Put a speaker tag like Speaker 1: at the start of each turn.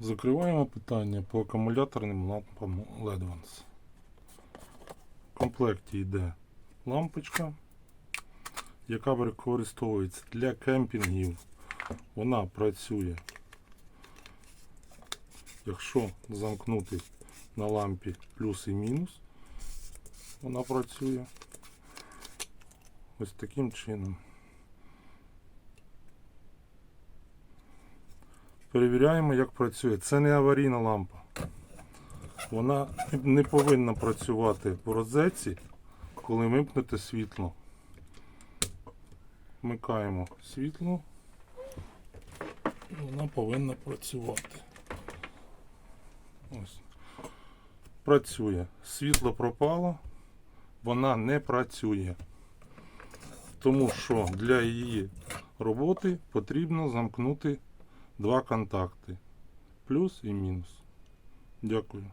Speaker 1: Закриваємо питання по акумуляторним лампам LEDVANCE. В комплекті йде лампочка, яка використовується для кемпінгів. Вона працює, якщо замкнути на лампі плюс і мінус, вона працює ось таким чином. Перевіряємо, як працює. Це не аварійна лампа. Вона не повинна працювати в розетці, коли вимкнете світло. Вмикаємо світло. Вона повинна працювати. Ось. Працює. Світло пропало, вона не працює. Тому що для її роботи потрібно замкнути два контакти. Плюс і мінус. Дякую.